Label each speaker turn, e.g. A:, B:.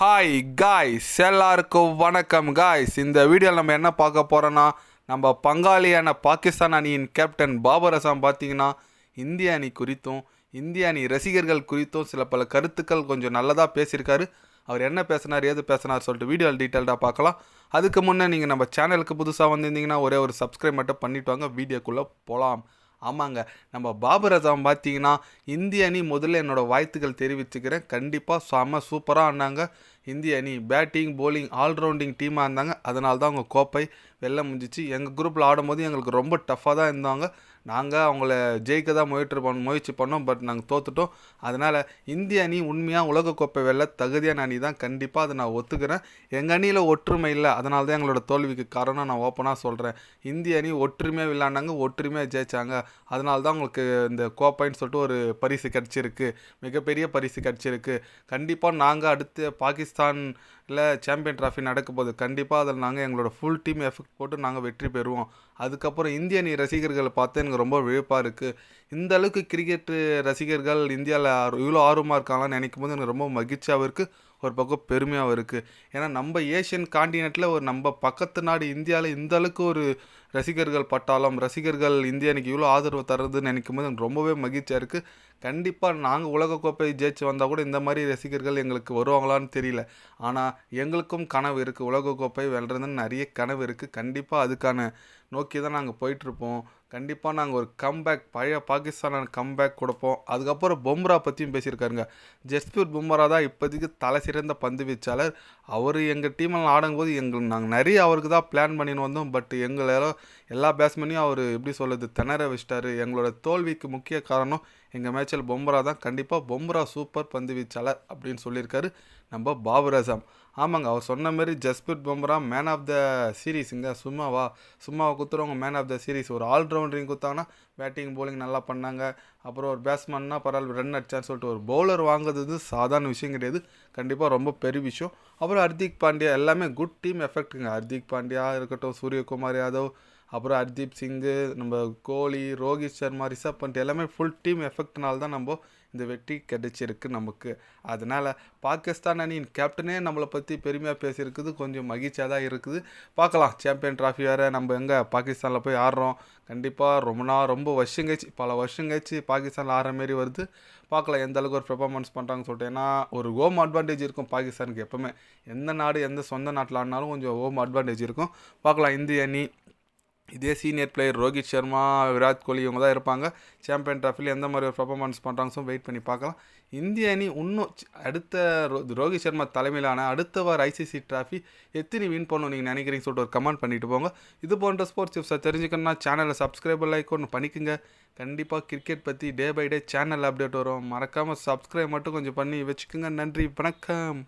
A: Hi guys எல்லாருக்கும் வணக்கம். Guys இந்த வீடியோவில் நம்ம என்ன பார்க்க போகிறோன்னா நம்ம பங்காளியான பாகிஸ்தான் அணியின் கேப்டன் பாபர் அசாம் பார்த்தீங்கன்னா இந்திய அணி குறித்தும் இந்திய அணி ரசிகர்கள் குறித்தும் சில பல கருத்துக்கள் கொஞ்சம் நல்லதாக பேசியிருக்காரு. அவர் என்ன பேசினார் ஏது பேசினார் சொல்லிட்டு வீடியோ டீட்டெயில்டாக பார்க்கலாம். அதுக்கு முன்னே நீங்கள் நம்ம சேனலுக்கு புதுசாக வந்திருந்தீங்கன்னா ஒரே ஒரு சப்ஸ்கிரைப் மட்டும் பண்ணிட்டு வாங்க. வீடியோக்குள்ளே போகலாம் ஆமாங்க. நம்ம பாபர் அசாம் பார்த்தீங்கன்னா இந்திய அணி முதல்ல என்னோட வாழ்த்துக்கள் தெரிவிச்சுக்கிறேன். கண்டிப்பாக செம்ம சூப்பராக ஆனாங்க இந்திய அணி பேட்டிங் போலிங் ஆல்ரவுண்டிங் டீமாக இருந்தாங்க. அதனால தான் அவங்க கோப்பை வெல்ல முடிஞ்சிச்சு. எங்கள் குரூப்பில் ஆடும்போது எங்களுக்கு ரொம்ப டஃப்பாக தான் இருந்தாங்க. நாங்கள் அவங்கள ஜெயிக்க தான் முயற்சி பண்ண முயற்சி பண்ணோம் பட் நாங்கள் தோத்துட்டோம். அதனால் இந்திய அணி உண்மையாக உலகக்கோப்பை வெல்ல தகுதியான அணி தான். கண்டிப்பாக அதை நான் ஒத்துக்கிறேன். எங்கள் அணியில் ஒற்றுமை இல்லை. அதனால தான் எங்களோட தோல்விக்கு காரணம் நான் ஓப்பனாக சொல்கிறேன் இந்திய அணி ஒற்றுமையாக விளாண்டாங்க ஒற்றுமையாக ஜெயிச்சாங்க. அதனால தான் உங்களுக்கு இந்த கோப்பைன்னு சொல்லிட்டு ஒரு பரிசு கிடச்சிருக்கு. மிகப்பெரிய பரிசு கிடச்சிருக்கு. கண்டிப்பாக நாங்கள் அடுத்து பாகிஸ்தான் இல்லை சாம்பியன் ட்ராஃபி நடக்க போகுது கண்டிப்பாக அதில் நாங்கள் எங்களோட ஃபுல் டீம் எஃபெக்ட் போட்டு நாங்கள் வெற்றி பெறுவோம். அதுக்கப்புறம் இந்திய அணி ரசிகர்களை பார்த்து எனக்கு ரொம்ப விழுப்பாக இருக்குது இந்த அளவுக்கு கிரிக்கெட்டு ரசிகர்கள் இந்தியாவில் இவ்வளோ ஆர்வமாக இருக்காங்களான்னு நினைக்கும் போது எனக்கு ரொம்ப மகிழ்ச்சியாகவும் இருக்குது ஒரு பக்கம் பெருமையாகவும் இருக்குது ஏன்னா நம்ம ஏஷியன் காண்டினெண்ட்டில் ஒரு நம்ம பக்கத்து நாடு இந்தியாவில் இந்த அளவுக்கு ஒரு ரசிகர்கள் பட்டாளம் ரசிகர்கள் இந்திய இவ்வளோ ஆதரவு தர்றதுன்னு நினைக்கும் போது எனக்கு ரொம்பவே மகிழ்ச்சியாக இருக்குது கண்டிப்பாக நாங்கள் உலகக்கோப்பை ஜெயிச்சு வந்தால் கூட இந்த மாதிரி ரசிகர்கள் எங்களுக்கு வருவாங்களான்னு தெரியல. ஆனால் எங்களுக்கும் கனவு இருக்குது உலகக்கோப்பை வெல்றதுன்னு நிறைய கனவு இருக்குது கண்டிப்பாக அதுக்கான நோக்கி தான் நாங்கள் போயிட்டுருப்போம் கண்டிப்பாக நாங்கள் ஒரு கம்பேக் பழைய பாகிஸ்தானான கம்பேக் கொடுப்போம். அதுக்கப்புறம் பும்ரா பற்றியும் பேசியிருக்காருங்க. ஜஸ்பீர் பும்ரா தான் இப்போதைக்கு தலை சிறந்த பந்து வீச்சாளர். அவர் எங்கள் டீமில் ஆடும்போது எங்களுக்கு நாங்கள் நிறைய அவருக்கு தான் பிளான் பண்ணின்னு வந்தோம். பட் எங்களால் எல்லா பேட்ஸ்மேனையும் அவர் எப்படி சொல்லுது திணற வச்சிட்டாரு. எங்களோட தோல்விக்கு முக்கிய காரணம் எங்கள் மேட்சில் பொம்ரா தான். கண்டிப்பாக பொம்ரா சூப்பர் பந்து வீச்சாளர் அப்படின்னு சொல்லியிருக்காரு நம்ம பாபர் அசாம் ஆமாங்க அவர் சொன்ன மாதிரி Jasprit Bumrah man of the சீரீஸுங்க சும்மாவா சும்மாவை குத்துறவங்க மேன் ஆஃப் த சீரீஸ் ஒரு ஆல்ரவுண்டரிங் கொடுத்தாங்கன்னா பேட்டிங் போலிங் நல்லா பண்ணாங்க. அப்புறம் ஒரு பேட்ஸ்மேன்னா பரவாயில்ல ரன் அடிச்சான்னு சொல்லிட்டு ஒரு பவுலர் வாங்குறது வந்து சாதாரண விஷயம் கிடையாது. கண்டிப்பாக ரொம்ப பெரிய விஷயம். அப்புறம் ஹர்திக் பாண்டியா எல்லாமே குட் டீம் எஃபெக்ட்டுங்க ஹர்திக் பாண்டியா இருக்கட்டும் சூரியகுமார் யாதவ் அப்புறம் ஹர்தீப் சிங்கு நம்ம கோலி ரோஹித் சர்மா ரிஷப் பண்ட் எல்லாமே ஃபுல் டீம் எஃபெக்ட்னால தான் நம்ம இந்த வெற்றி கிடைச்சிருக்கு நமக்கு. அதனால் பாகிஸ்தான் அணியின் கேப்டனே நம்மளை பற்றி பெருமையாக பேசியிருக்குது கொஞ்சம் மகிழ்ச்சியாக தான் இருக்குது. பார்க்கலாம் சாம்பியன் ட்ராஃபி வேறு நம்ம எங்கே பாகிஸ்தானில் போய் ஆடுறோம். கண்டிப்பாக ரொம்ப நாள் ரொம்ப வருஷம் கழிச்சு பல வருஷம் கழிச்சு பாகிஸ்தானில் ஆடுற மாரி வருது. பார்க்கலாம் எந்த அளவுக்கு ஒரு பெர்ஃபார்மன்ஸ் பண்ணுறாங்கன்னு சொல்லிட்டு. ஏன்னா ஒரு ஹோம் அட்வான்டேஜ் இருக்கும் பாகிஸ்தானுக்கு எப்போவுமே. எந்த நாடு எந்த சொந்த நாட்டில் ஆடினாலும் கொஞ்சம் ஹோம் அட்வான்டேஜ் இருக்கும். பார்க்கலாம் இந்திய அணி இதே சீனியர் பிளேயர் ரோஹித் சர்மா விராட் கோலி இவங்க தான் இருப்பாங்க. சாம்பியன் ட்ராஃபியில் எந்த மாதிரி ஒரு பர்ஃபார்மன்ஸ் பண்ணுறாங்க வெயிட் பண்ணி பார்க்கலாம். இந்திய அணி இன்னும் அடுத்த ரோ- ரோஹித் சர்மா தலைமையிலான அடுத்த வார ஐசிசி ட்ராஃபி எத்தனை வின் பண்ணணும் நீங்கள் நினைக்கிறீங்க சொல்லிட்டு ஒரு கமெண்ட் பண்ணிட்டு போங்க. இது போன்ற ஸ்போர்ட்ஸ் டிப்ஸை தெரிஞ்சுக்கணும்னா சேனலை சப்ஸ்கிரைப் லைக் ஒன்று பண்ணிக்கோங்க. கண்டிப்பாக கிரிக்கெட் பற்றி day by day channel update வரும். மறக்காமல் சப்ஸ்கிரைப் மட்டும் கொஞ்சம் பண்ணி வச்சுக்கோங்க. நன்றி வணக்கம்.